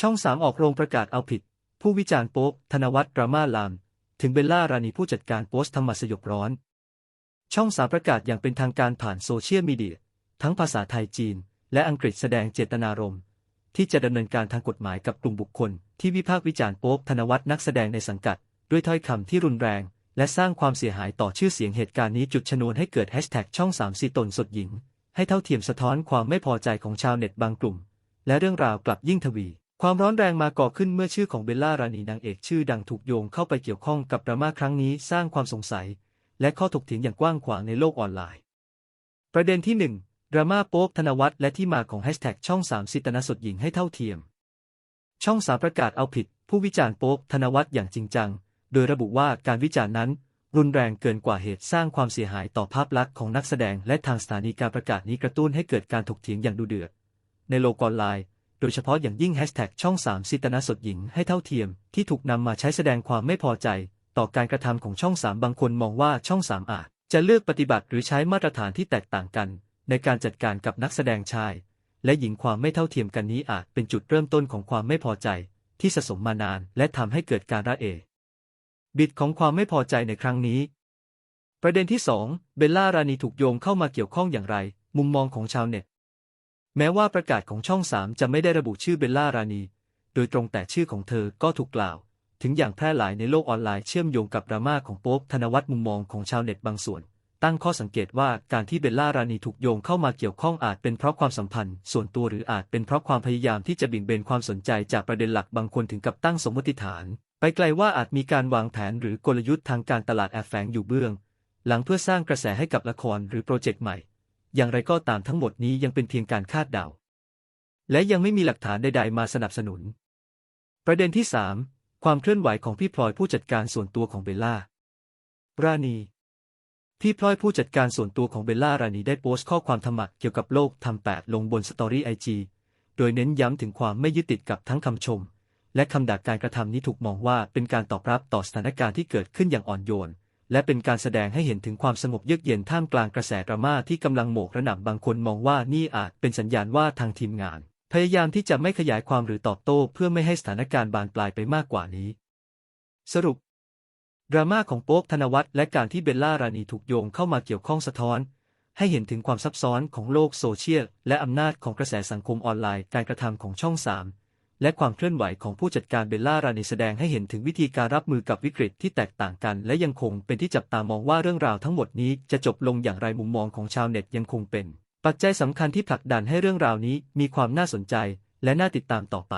ช่องสามออกโรงประกาศเอาผิด ผู้วิจารณ์โป๊ปธนวัฒน์ดราม่าลาม ถึงเบลล่ารานีผู้จัดการโพสต์ทำมสยบร้อน ช่องสามประกาศอย่างเป็นทางการผ่านโซเชียลมีเดีย ทั้งภาษาไทยจีน และอังกฤษแสดงเจตนารมณ์ ที่จะดำเนินการทางกฎหมายกับกลุ่มบุคคล ที่วิพากษ์วิจารณ์โป๊ปธนวัฒน์นักแสดงในสังกัด ด้วยถ้อยคำที่รุนแรง และสร้างความเสียหายต่อชื่อเสียงเหตุการณ์นี้จุดชนวนให้เกิดแฮชแท็กช่องสามสีตนสดหญิง ให้เท่าเทียมสะท้อนความไม่พอใจของชาวเน็ตบางกลุ่ม และเรื่องราวกลับยิ่งทวี ความร้อนแรงมาก่อขึ้นเมื่อชื่อของเบลล่ารานีนางเอกชื่อดังถูกโยงเข้าไปเกี่ยวข้องกับดราม่าครั้งนี้สร้างความสงสัย และข้อถกเถียงอย่างกว้างขวางในโลกออนไลน์ ประเด็นที่ 1 ดราม่าโป๊ปธนวัฒน์และที่มาของแฮชแท็กช่อง3สิตนสดหญิงให้เท่าเทียม ช่องสามประกาศเอาผิด ผู้วิจารณ์โป๊ปธนวัฒน์อย่างจริงจัง โดยระบุว่าการวิจารณ์นั้น รุนแรงเกินกว่าเหตุสร้างความเสียหายต่อภาพลักษณ์ของนักแสดง และทางสถานีการประกาศนี้กระตุ้นให้เกิดการถกเถียงอย่างดุเดือดในโลกออนไลน์ ดยเฉพาะอย่างยิ่งแฮชแท็กช่อง3สิตนาสดหญิงให้เท่าเทียม ที่ถูกนำมาใช้แสดงความไม่พอใจ ต่อการกระทำของช่อง 3 บางคนมองว่าช่อง 3 อาจ จะเลือกปฏิบัติหรือใช้มาตรฐานที่แตกต่างกัน ในการจัดการกับนักแสดงชาย และหญิงความไม่เท่าเทียมกันนี้อาจเป็นจุดเริ่มต้นของความไม่พอใจ ที่สะสมมานาน และทำให้เกิดการระเอบิดของความไม่พอใจในครั้งนี้ ประเด็นที่ 2 เบลล่ารานีถูกโยงเข้ามาเกี่ยวข้องอย่างไร มุมมองของชาวเน็ต แม้ว่าประกาศของช่อง3จะไม่ได้ระบุชื่อเบลล่ารานี โดยตรงแต่ชื่อของเธอก็ถูกกล่าว ถึงอย่างแพร่หลายในโลกออนไลน์เชื่อมโยงกับดราม่าของโป๊ปธนวัฒน์มุมมองของชาวเน็ตบางส่วน ตั้งข้อสังเกตว่าการที่เบลล่ารานีถูกโยงเข้ามาเกี่ยวข้องอาจเป็นเพราะความสัมพันธ์ ส่วนตัวหรืออาจเป็นเพราะความพยายามที่จะบิ่งเบนความสนใจจากประเด็นหลักบางคนถึงกับตั้งสมมติฐาน ไปไกลว่าอาจมีการวางแผนหรือกลยุทธ์ทางการตลาดแอบแฝงอยู่เบื้อง หลังเพื่อสร้างกระแสให้กับละครหรือโปรเจกต์ใหม่ อย่างไรก็ตามทั้งหมดนี้ยังเป็นเพียงการคาดเดา และยังไม่มีหลักฐานใดๆ มาสนับสนุน ประเด็นที่ 3 ความเคลื่อนไหวของพี่พลอยผู้จัดการส่วนตัวของเบลล่า รานีพี่พลอยผู้จัดการส่วนตัวของเบลล่ารานีได้โพสต์ข้อความธรรมะเกี่ยวกับโลกทำแปดลงบนสตอรี่ไอจีโดยเน้นย้ำถึงความไม่ยึดติดกับทั้งคำชม และคำด่าการกระทำนี้ถูกมองว่าเป็นการตอบรับต่อสถานการณ์ที่เกิดขึ้นอย่างอ่อนโยน และเป็นการแสดงให้เห็นถึงความสงบเยือกเย็นท่ามกลางกระแสดราม่าที่กำลังโหมกระหน่ำบางคนมองว่านี่อาจเป็นสัญญาณว่าทางทีมงาน พยายามที่จะไม่ขยายความหรือตอบโต้ เพื่อไม่ให้สถานการณ์บานปลายไปมากกว่านี้ สรุป ดราม่าของโป๊ปธนวัฒน์และการที่เบลล่ารานีถูกโยงเข้ามาเกี่ยวข้องสะท้อน ให้เห็นถึงความซับซ้อนของโลกโซเชียลและอำนาจของกระแสสังคมออนไลน์ การกระทำของช่อง3 และความเคลื่อนไหวของผู้จัดการเบลล่ารานีแสดงให้เห็นถึงวิธีการรับมือกับวิกฤตที่แตกต่างกัน และยังคงเป็นที่จับตามองว่าเรื่องราวทั้งหมดนี้จะจบลงอย่างไรมุมมองของชาวเน็ตยังคงเป็น ปัจจัยสำคัญที่ผลักดันให้เรื่องราวนี้มีความน่าสนใจ และน่าติดตามต่อไป